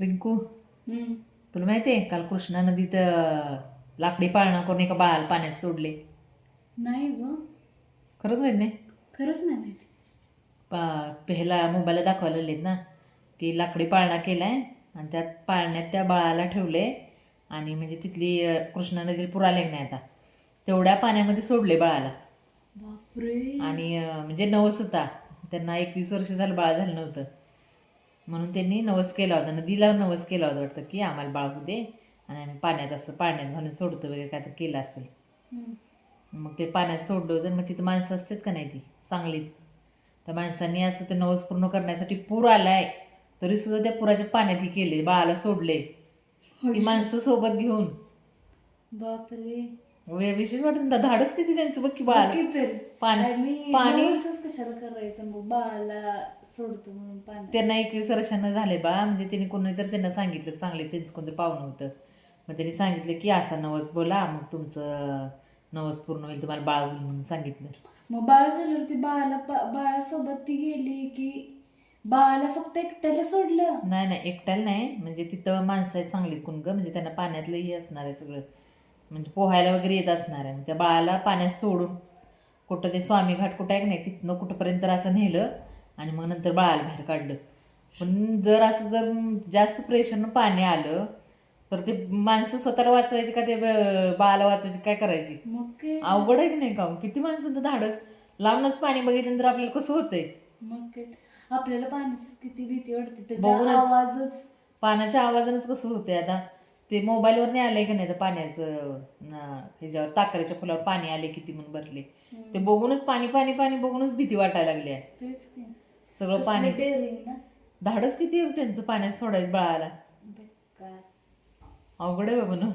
रिंकू. तुला माहिती आहे काल कृष्णा नदीत लाकडी पाळणा करून एका बाळाला पाण्यात सोडले? नाही ग. खरंच माहीत नाही? खरंच नाही माहिती. पा पहिला मोबाईलला दाखवायला लागलेत ना की लाकडी पाळणा केलाय आणि त्यात पाळण्यात त्या बाळाला ठेवले आणि म्हणजे तिथली कृष्णा नदीला पूर आले नाही आता. तेवढ्या पाण्यामध्ये सोडले बाळाला. बापरे. आणि म्हणजे नवस होता त्यांना एकवीस वर्ष झालं बाळ झालं नव्हतं. म्हणून त्यांनी नवस केला होता. नदीला नवस केला होता वाटतं की आम्हाला बाळ होऊ दे. आणि आम्ही पाण्यात असं पाण्यात घालून सोडतो वगैरे काहीतरी केलं असेल. मग ते पाण्यात सोडलं होतं मग तिथं माणसं असतात का नाही ती? सांगलीत त्या माणसांनी असं ते नवस पूर्ण करण्यासाठी पूर आलाय. तरी सुद्धा त्या पुराच्या पाण्यात ही केले. बाळाला सोडले. ती माणसं सोबत घेऊन. बापरे. वे- विशेष वाटत ना धाडस किती त्यांचं बघ की किती पाणी पाणी कशाला करायचं मग? बाळाला सोडतो म्हणून पाणी. त्यांना एकवीस वर्षांना झाले बाळा म्हणजे त्यांनी कोणीतरी त्यांना सांगितलं सांगले त्यांचं कोणतं पाहुणं होतं. मग त्यांनी सांगितलं की असा नवस बोला मग तुमचं नवस पूर्ण होईल तुम्हाला बाळ होईल म्हणून सांगितलं. मग बाळ झाल्यावर ती बाळाला बा- बाळासोबत ती गेली की बाळाला फक्त एकट्याला सोडलं? नाही नाही एकट्याला नाही. म्हणजे तिथं माणसं आहेत चांगली कोण ग म्हणजे त्यांना पाण्यातलं हे असणार आहे सगळं. म्हणजे पोहायला वगैरे येत असणार आहे. मग त्या बाळाला पाण्यात सोडून कुठं ते स्वामी घाट कुठं आहे की नाही तिथनं कुठंपर्यंत तर असं नेलं. आणि मग नंतर बाळाला बाहेर काढलं. पण जर असं जर जास्त प्रेशरनं पाणी आलं तर ते माणसं स्वतःला वाचवायची का ते बाळाला वाचवायची काय करायची? अवघड आहे की नाही का किती माणसांचं धाडस? लांबनच पाणी बघितल्यानंतर आपल्याला कसं होतंय? मग आपल्याला पाण्याची किती भीती वाटते. आवाजच. पाण्याच्या आवाजानंच कसं होतंय आता? ते मोबाईलवर नाही आलंय का नाही तर पाण्याचं ह्याच्यावर ताकऱ्याच्या फुलावर पाणी आले किती म्हणून भरले. ते बघूनच पाणी पाणी पाणी बघूनच भीती वाटायला लागली आहे. सगळं पाणी ना धाडस किती आहे त्यांचं पाण्यात सोडायचं बाळाला. बेकार. अवघड आहे बाबा ना